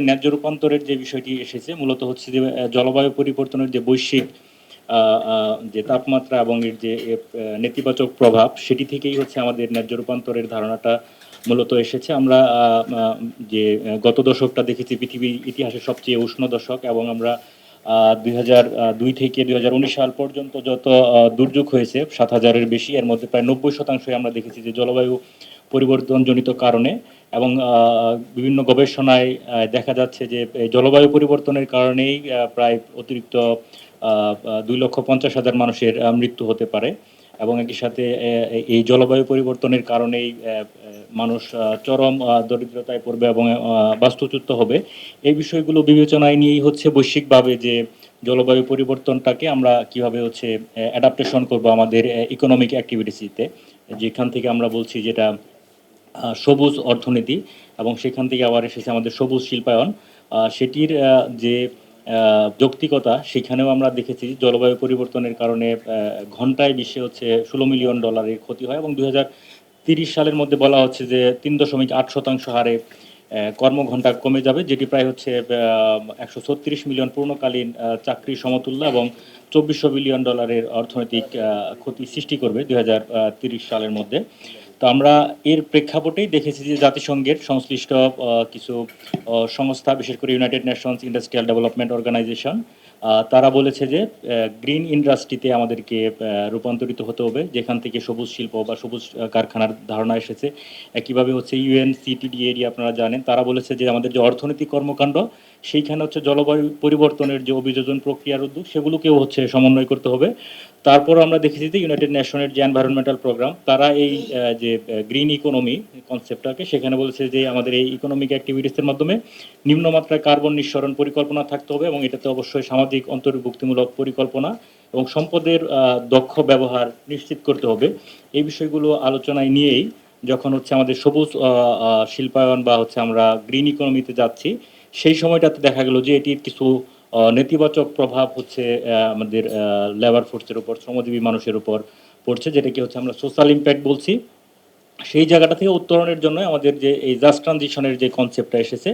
ন্যায্য রূপান্তরের যে বিষয়টি এসেছে, মূলত হচ্ছে যে জলবায়ু পরিবর্তনের যে বৈশ্বিক যে তাপমাত্রা এবং এর যে নেতিবাচক প্রভাব, সেটি থেকেই হচ্ছে আমাদের ন্যায্য রূপান্তরের ধারণাটা মূলত এসেছে। আমরা যে গত দশকটা দেখেছি পৃথিবীর ইতিহাসে সবচেয়ে উষ্ণ দশক এবং আমরা দুই হাজার দুই থেকে দুই হাজার উনিশ সাল পর্যন্ত যত দুর্যোগ হয়েছে, সাত হাজারের বেশি, এর মধ্যে প্রায় নব্বই শতাংশই আমরা দেখেছি যে জলবায়ু পরিবর্তনজনিত কারণে এবং বিভিন্ন গবেষণায় দেখা যাচ্ছে যে জলবায়ু পরিবর্তনের কারণেই প্রায় অতিরিক্ত দুই লক্ষ পঞ্চাশ হাজার মানুষের মৃত্যু হতে পারে এবং একই সাথে এই জলবায়ু পরিবর্তনের কারণেই মানুষ চরম দরিদ্রতায় পড়বে এবং বাস্তুচ্যুত হবে। এই বিষয়গুলো বিবেচনায় নিয়েই হচ্ছে বৈশ্বিকভাবে যে, জলবায়ু পরিবর্তনটাকে আমরা কীভাবে হচ্ছে অ্যাডাপ্টেশন করব আমাদের ইকোনমিক অ্যাক্টিভিটিসিতে যেখান থেকে আমরা বলছি যেটা সবুজ অর্থনীতি এবং সেখান থেকে আবার এসেছে আমাদের সবুজ শিল্পায়ন। সেটির যে যৌক্তিকতা সেখানেও আমরা দেখেছি জলবায়ু পরিবর্তনের কারণে ঘন্টায় বিশ্বে হচ্ছে ষোলো মিলিয়ন ডলারের ক্ষতি হয় এবং দু হাজার তিরিশ সালের মধ্যে বলা হচ্ছে যে তিন দশমিক আট শতাংশ হারে কর্মঘণ্টা কমে যাবে যেটি প্রায় হচ্ছে একশো ছত্রিশ মিলিয়ন পূর্ণকালীন আহ, চাকরির সমতুল্য এবং চব্বিশশো বিলিয়ন ডলারের অর্থনৈতিক ক্ষতি সৃষ্টি করবে দুই সালের মধ্যে। তো আমরা এর প্রেক্ষাপটেই দেখেছি যে জাতিসংঘের সংশ্লিষ্ট কিছু সংস্থা, বিশেষ করে United Nations Industrial Development Organization তারা বলেছে যে গ্রিন ইন্ডাস্ট্রিতে আমাদেরকে রূপান্তরিত হতে হবে, যেখান থেকে সবুজ শিল্প বা সবুজ কারখানার ধারণা এসেছে। একইভাবে হচ্ছে ইউএন সিটিডি এরিয়া আপনারা জানেন, তারা বলেছে যে আমাদের যে অর্থনৈতিক কর্মকাণ্ড, সেইখানে হচ্ছে জলবায়ু পরিবর্তনের যে অভিযোজন প্রক্রিয়ার উদ্যোগ, সেগুলোকেও হচ্ছে সমন্বয় করতে হবে। তারপর আমরা দেখেছি যে ইউনাইটেড নেশনের যে এনভায়রনমেন্টাল প্রোগ্রাম তারা এই যে গ্রিন ইকোনমি কনসেপ্টটাকে সেখানে বলেছে যে আমাদের এই ইকোনমিক অ্যাক্টিভিটিসের মাধ্যমে নিম্নমাত্রায় কার্বন নিঃসরণ পরিকল্পনা থাকতে হবে এবং এটাতে অবশ্যই সামাজিক অন্তর্ভুক্তিমূলক পরিকল্পনা এবং সম্পদের দক্ষ ব্যবহার নিশ্চিত করতে হবে। এই বিষয়গুলো আলোচনায় নিয়েই যখন হচ্ছে আমাদের সবুজ শিল্পায়ন বা হচ্ছে আমরা গ্রিন ইকোনমিতে যাচ্ছি, সেই সময়টাতে দেখা গেল যে এটির কিছু নেতিবাচক প্রভাব হচ্ছে আমাদের লেবার ফোর্সের উপর, শ্রমজীবী মানুষের উপর পড়ছে যেটা কি হচ্ছে আমরা সোশ্যাল ইম্প্যাক্ট বলছি। সেই জায়গাটা থেকে উত্তরণের জন্য আমাদের যে এই জাস্ট ট্রানজিশনের যে কনসেপ্টটা এসেছে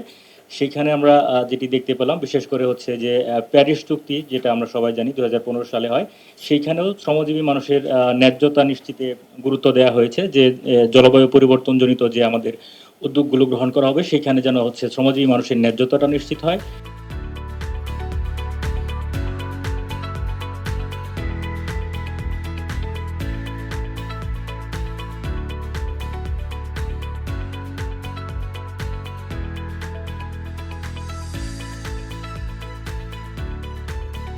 সেইখানে আমরা যেটি দেখতে পেলাম, বিশেষ করে হচ্ছে যে প্যারিস চুক্তি, যেটা আমরা সবাই জানি দু হাজার পনেরো সালে হয় সেইখানেও শ্রমজীবী মানুষের ন্যায্যতা নিশ্চিতে গুরুত্ব দেওয়া হয়েছে যে জলবায়ু পরিবর্তনজনিত যে আমাদের উদ্যোগগুলো গ্রহণ করা হবে, সেখানে যেন হচ্ছে শ্রমজীবী মানুষের ন্যায্যতাটা নিশ্চিত হয়।